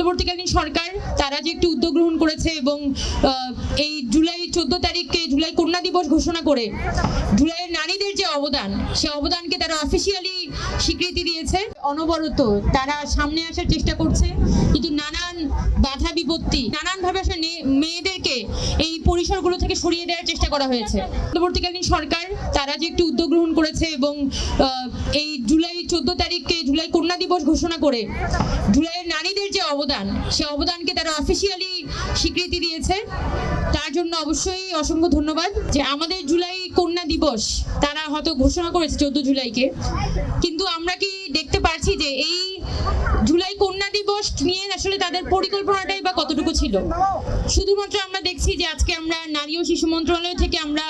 অন্তর্বর্তীকালীন সরকার, তারা যে একটি উদ্যোগ গ্রহণ করেছে এবং এই জুলাই চোদ্দ তারিখকে জুলাই কন্যা দিবস ঘোষণা করে, জুলাইয়ের নারীদের যে অবদান, সে অবদানকে তারা অফিসিয়ালি স্বীকৃতি দিয়েছে। অনবরত তারা সামনে আসার চেষ্টা করছে, কিন্তু নানান বাধা বিপত্তি, নানানভাবে আসলে মেয়েদেরকে পরিসরগুলো থেকে সরিয়ে দেওয়ার চেষ্টা করা হয়েছে। অন্তর্বর্তীকালীন সরকার, তারা যে একটি উদ্যোগ গ্রহণ করেছে এবং এই জুলাই চোদ্দ তারিখকে জুলাই কন্যা দিবস ঘোষণা করে, জুলাইয়ের নারীদের যে অবদান, সে অবদানকে তারা অফিসিয়ালি স্বীকৃতি দিয়েছে। তার জন্য অবশ্যই অসংখ্য ধন্যবাদ যে আমাদের জুলাই কন্যা দিবস তারা হয়তো ঘোষণা করেছে চোদ্দ জুলাইকে। কিন্তু আমরা কি দেখতে পারছি যে এই জুলাই কন্যা দিবস নিয়ে আসলে তাদের পরিকল্পনাটাই বা কতটুকু ছিল। শুধুমাত্র আমরা দেখছি যে আজকে আমরা নারী ও শিশু মন্ত্রণালয় থেকে আমরা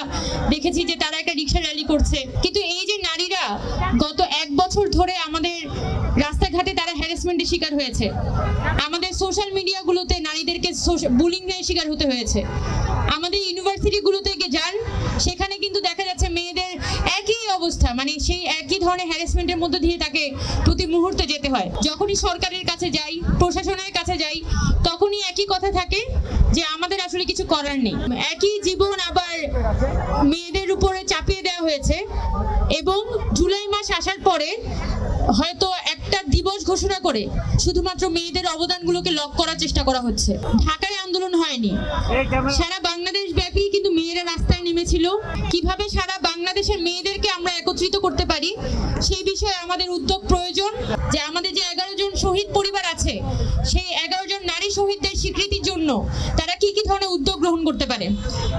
দেখেছি যে তারা একটা রিক্সা র্যালি করছে। কিন্তু এই যে নারীরা গত এক বছর ধরে আমাদের রাস্তাঘাটে তারা হ্যারাসমেন্টের শিকার হয়েছে। আমাদের সোশ্যাল মিডিয়াগুলোতে নারীদেরকে বুলিং শিকার হতে হয়েছে। আমাদের ইউনিভার্সিটিগুলোতে যান, সেখানে মানে সেই একই ধরনের হ্যারাসমেন্টের মধ্যে দিয়ে তাকে প্রতি মুহূর্তে যেতে হয়। যখনই সরকারের কাছে যাই, প্রশাসনের কাছে যাই, তখনই একই কথা থাকে যে আমাদের আসলে কিছু করার নেই। একই জীবন আবার মেয়েদের উপরে চাপিয়ে দেওয়া হয়েছে এবং জুলাই মাস আসার পরে হয়তো একটা দিবস ঘোষণা করে শুধুমাত্র মেয়েদের অবদানগুলোকে লক করার চেষ্টা করা হচ্ছে। ঢাকায় আন্দোলন হয়নি। সারা বাংলাদেশ ব্যাপী কিন্তু মেয়েরা রাস্তায় নেমেছিল। কীভাবে সারা বাংলাদেশের মেয়েদেরকে আমরা একত্রিত করতে পারি সেই বিষয়ে আমাদের উদ্যোগ প্রয়োজন যে আমাদের যে এগারো জন শহীদ পরিবার আছে, সেই এগারো জন নারী শহীদদের স্বীকৃতির জন্য তারা কি কি ধরনের উদ্যোগ গ্রহণ করতে পারে?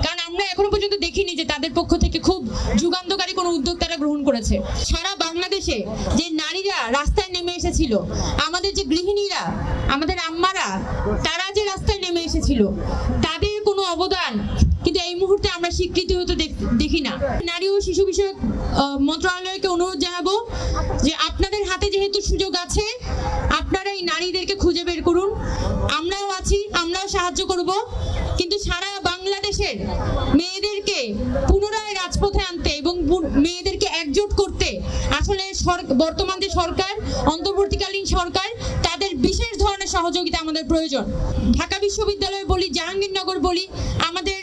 কারণ আমরা এখনও পর্যন্ত দেখিনি যে তাদের পক্ষ থেকে খুব যুগান্তকারী কোনো উদ্যোগ তারা গ্রহণ করেছে। সারা বাংলাদেশে যে নারীরা রাস্তায় নেমে এসেছিল, আমাদের যে গৃহিণীরা, আমাদের আম্মারা, তারা যে রাস্তায় নেমে এসেছিল, তাদের কোনো অবদান কিন্তু এই মুহূর্তে আমরা স্বীকৃতি হতে দেখ- না। নারী ও শিশু বিষয়ক মন্ত্রণালয়কে অনুরোধ জানাব যে আপনাদের হাতে যেহেতু সুযোগ আছে, আপনারা এই নারীদেরকে খুঁজে বের করুন। আমরাও আছি, আমরাও সাহায্য করব। কিন্তু সারা বাংলাদেশের মেয়েদেরকে পুনরায় রাজপথে আনতে এবং মেয়েদেরকে একজোট করতে আসলে বর্তমান যে সরকার, অন্তর্বর্তীকালীন সরকার, তাদের বিশেষ ধরনের সহযোগিতা আমাদের প্রয়োজন। ঢাকা বিশ্ববিদ্যালয় বলি, জাহাঙ্গীরনগর বলি, আমাদের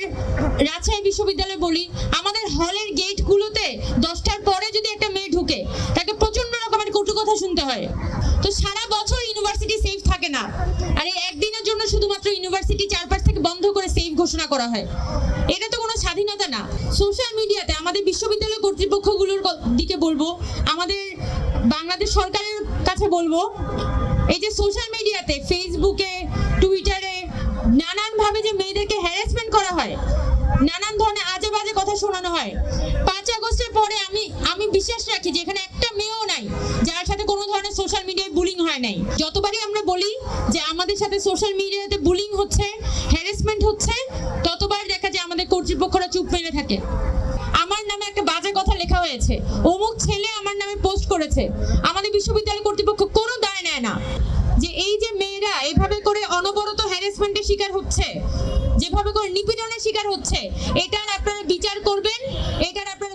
রাজশাহী বিশ্ববিদ্যালয় বলি, আমাদের হলের গেটগুলোতে দশটার পরে যদি একটা মেয়ে ঢুকে, তাকে প্রচণ্ড রকমের কটু কথা শুনতে হয়। তো সারা বছর ইউনিভার্সিটি সেফ থাকে না। আর এই একদিনের জন্য শুধুমাত্র ইউনিভার্সিটি চারপাশ থেকে বন্ধ করে সেফ ঘোষণা করা হয়। এটা তো কোনো স্বাধীনতা না। সোশ্যাল মিডিয়াতে আমাদের বিশ্ববিদ্যালয় কর্তৃপক্ষগুলোর দিকে বলব, আমাদের বাংলাদেশ সরকারের কাছে বলব, এই যে সোশ্যাল মিডিয়াতে ফেসবুকে টুইটারে নানানভাবে যে মেয়েদেরকে হ্যারাসমেন্ট করা হয়, নানান ধরনের আজে বাজে কথা শোনানো হয়। পাঁচ আগস্টের পরে আমি আমি বিশ্বাস রাখি যে এখানে একটা মেয়েও নাই, যার সাথে কোনো ধরনের সোশ্যাল মিডিয়ায় বুলিং হয় নাই। যতবারই আমরা বলি যে আমাদের সাথে সোশ্যাল মিডিয়াতে বুলিং হচ্ছে হ্যারাসমেন্ট হচ্ছে, ততবার দেখা যায় আমাদের কর্তৃপক্ষরা চুপ মেরে থাকে আমার নামে একটা বাজে কথা লেখা হয়েছে। অমুক ছেলে আমার নামে পোস্ট করেছে। আমাদের বিশ্ববিদ্যালয় কর্তৃপক্ষ কোনো দায় নেয় না। যে এই যে মেয়েরা এভাবে করে অনবরত হ্যারাসমেন্টের শিকার হচ্ছে, যেভাবে করে নিপীড়নের শিকার হচ্ছে, এটার আপনারা বিচার করবেন, এটার আপনারা